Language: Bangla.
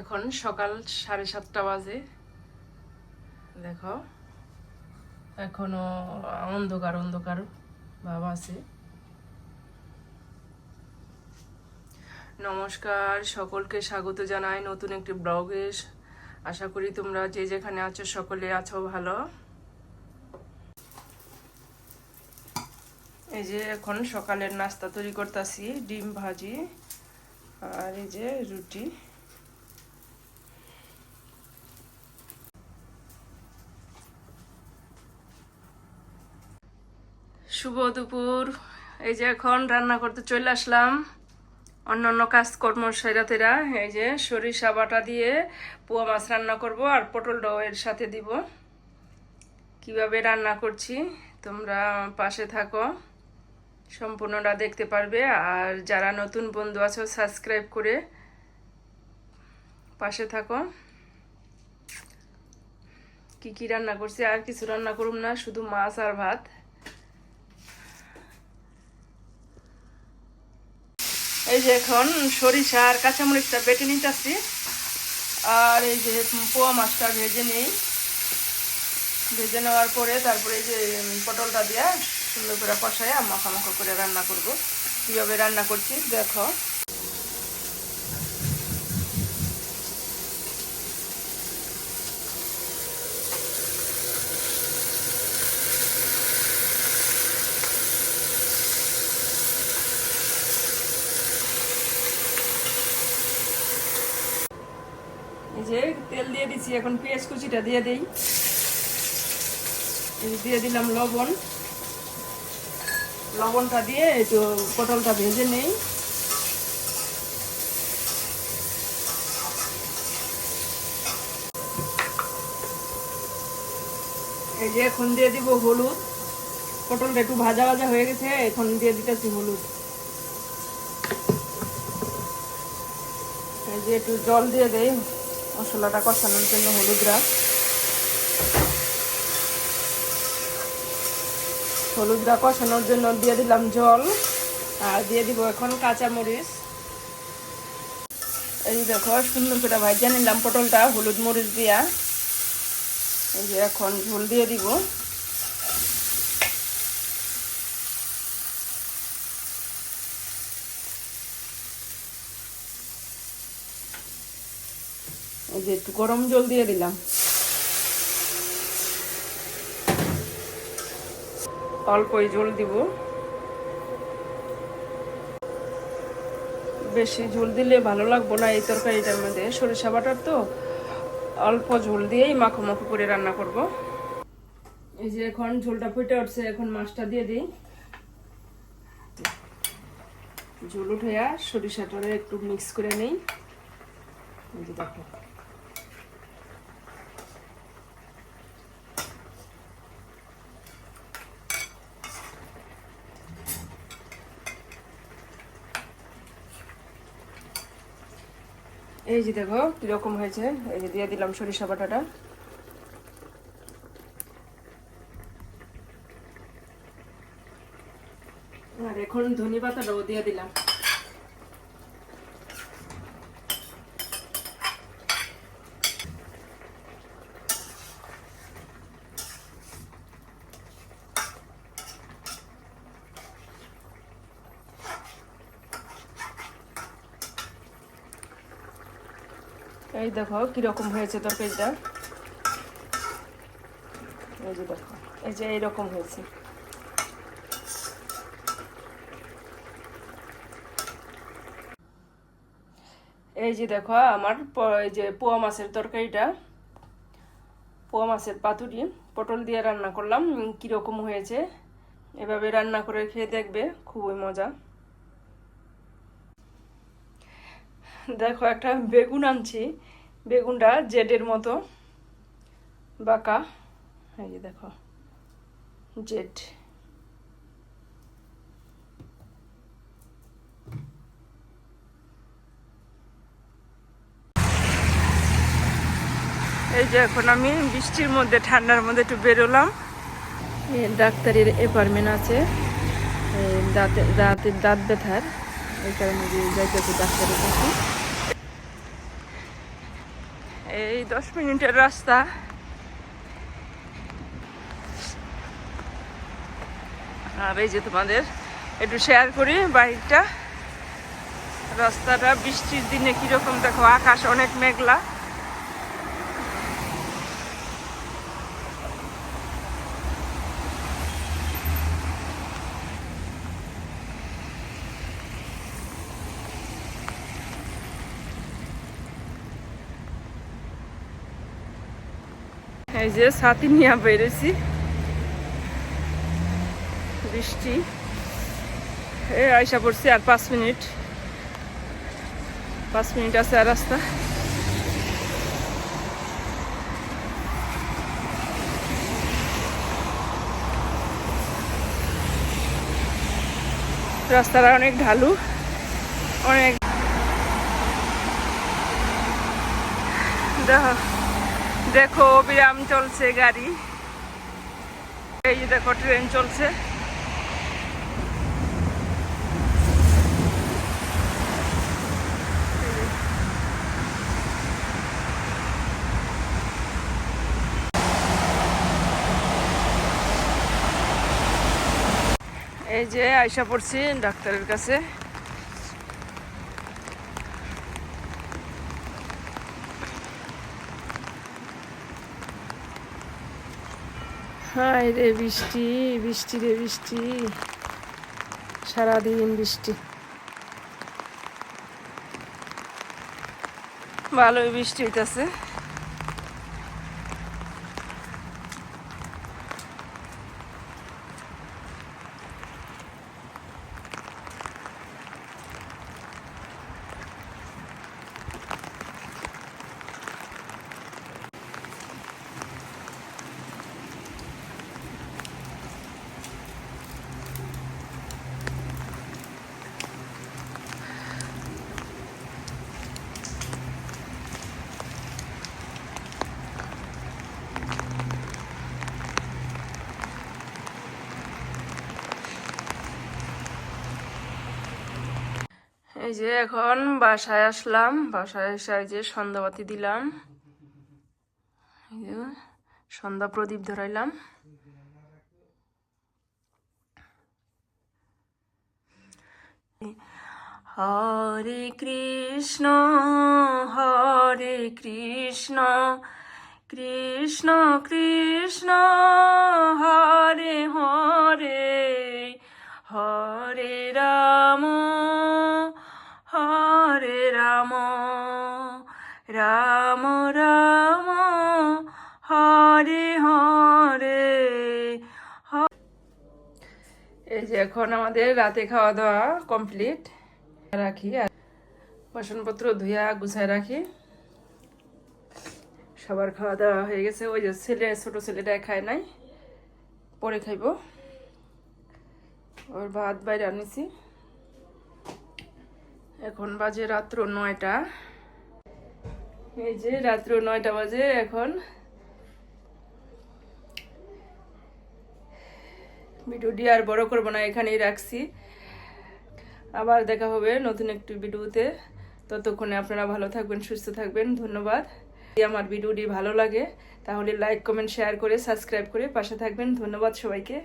এখন সকাল সাড়ে সাতটা বাজে। দেখো, এখনও অন্ধকার অন্ধকার ভাব আছে। নমস্কার, সকলকে স্বাগত জানাই নতুন একটি ব্লগে। আশা করি তোমরা যে যেখানে আছো সকলে আছো ভালো। এই যে এখন সকালের নাস্তা তৈরি করতেছি, ডিম ভাজি আর এই যে রুটি। শুভ দুপুর। এই যে এখন রান্না করতে চলে আসলাম। অন্য অন্য কাজকর্ম সেরাতেরা এই যে সরিষা বাটা দিয়ে পোয়া মাছ রান্না করব আর পটলটাও এর সাথে দিব। কীভাবে রান্না করছি তোমরা পাশে থাকো। সম্পূর্ণটা দেখতে পারবে। আর যারা নতুন বন্ধু আছো, সাবস্ক্রাইব করে পাশে থাকো। কি কি রান্না করছি? আর কিছু রান্না করুম না, শুধু মাছ আর ভাত। এই যে এখন সরিষা আর কাঁচামরিচটা বেটে নিতেছি আর এই যে পোয়া মাছটা ভেজে নিই। ভেজে নেওয়ার পরে তারপরে এই যে পটলটা দিয়ে সুন্দর করে কষায় মাখা মাখা করে রান্না করব। কীভাবে রান্না করছি দেখো। যে তেল দিয়ে দিছি, এখন পেঁয়াজ কুচিটা দিয়ে দিই। দিয়ে দিলাম লবণ। লবণটা দিয়ে একটু পটলটা ভেজে নেই। এই যে এখন দিয়ে দিব হলুদ। পটলটা একটু ভাজা ভাজা হয়ে গেছে, এখন দিয়ে দিতেছি হলুদ। এই যে একটু জল দিয়ে দেই। মশলাটা কষানোর জন্য হলুদ হলুদরা হলুদটা কষানোর জন্য দিয়ে দিলাম জল। আর দিয়ে দিব এখন কাঁচা মরিচ এই দেখো, সুন্দর করে ভাই জানিলাম পটলটা, হলুদ মরিচ দিয়া। এই যে এখন ঝোল দিয়ে দিব। এই যে একটু গরম জল দিয়ে দিলাম। অল্পই ঝোল দিব। বেশি ঝোল দিলে ভালো লাগবো না এই তরকারিটার মধ্যে। সরিষা বাটার তো, অল্প ঝোল দিয়েই মাখো মাখো করে রান্না করব। এই যে এখন ঝোলটা ফুটে উঠছে, এখন মাছটা দিয়ে দিই। ঝোল উঠে সরিষাটা একটু মিক্স করে নেই। দেখো। এই যে দেখো, কীরকম হয়েছে? এই যে দিয়ে দিলাম সরিষা বাটাটা। আর এখন ধনে পাতাটাও দিয়ে দিলাম। এই দেখো কীরকম হয়েছে তরকারিটা। এই যে দেখো, এই যে এইরকম হয়েছে। এই যে দেখো আমার এই যে পোয়া মাছের তরকারিটা। পোয়া মাছের পাতুরি, পটল দিয়ে রান্না করলাম কীরকম হয়েছে। এভাবে রান্না করে খেয়ে দেখবে, খুবই মজা। দেখো একটা বেগুন আনছি বেগুনটা জেডের মতো। বাঁকা। এই যে দেখো, জেড। এই যে এখন আমি বৃষ্টির মধ্যে, ঠান্ডার মধ্যে একটু বেরোলাম। ডাক্তারের অ্যাপার্টমেন্ট আছে। দাঁতের দাঁত ব্যথার। এই কারণে যাইতেছি ডাক্তারের কাছে। এই দশ মিনিটের রাস্তা। আর এই যে তোমাদের, একটু শেয়ার করি বাইকটা রাস্তাটা বৃষ্টির দিনে কীরকম দেখো, আকাশ অনেক মেঘলা। এই যে ছাতি নিয়ে বেরোছি বৃষ্টি। এ আইসা পড়ছি আর পাঁচ মিনিট। পাঁচ মিনিট আছে আর রাস্তা। রাস্তাটা অনেক ঢালু। অনেক দেখো। দেখো বিরাম চলছে গাড়ি। এই দেখো ট্রেন চলছে। এই যে আয়সা পড়ছি ডাক্তারের কাছে। হায় রে বৃষ্টি বৃষ্টি রে বৃষ্টি। সারাদিন বৃষ্টি। ভালোই বৃষ্টি হইতেছে। এই যে এখন বাসায় আসলাম, বাসায় এসে এই যে সন্ধ্যাবাতি দিলাম। সন্ধ্যা প্রদীপ ধরাইলাম। হরে কৃষ্ণ হরে কৃষ্ণ কৃষ্ণ কৃষ্ণ, হরে হরে হরে রাম। রাম রাম রাম, হরে হরে এই যে এখন আমাদের রাতে খাওয়া দাওয়া কমপ্লিট। রাখি আর বাসনপত্র ধুইয়া গুছায় রাখি। সবার খাওয়া দাওয়া হয়ে গেছে। ওই যে ছেলে, ছোট ছেলেটা খায় নাই। পরে খাইব। ওর ভাত বাইরে আনিছি। এখন বাজে রাত্র নয়টা। এই যে রাত্র নয়টা বাজে এখন। ভিডিওটি আর বড় করব না, এখানেই রাখছি। আবার দেখা হবে নতুন একটি ভিডিওতে। ততক্ষণে আপনারা ভালো থাকবেন, সুস্থ থাকবেন, ধন্যবাদ। যদি আমার ভিডিওটি ভালো লাগে, তাহলে লাইক, কমেন্ট, শেয়ার করে, সাবস্ক্রাইব করে পাশে থাকবেন। ধন্যবাদ সবাইকে।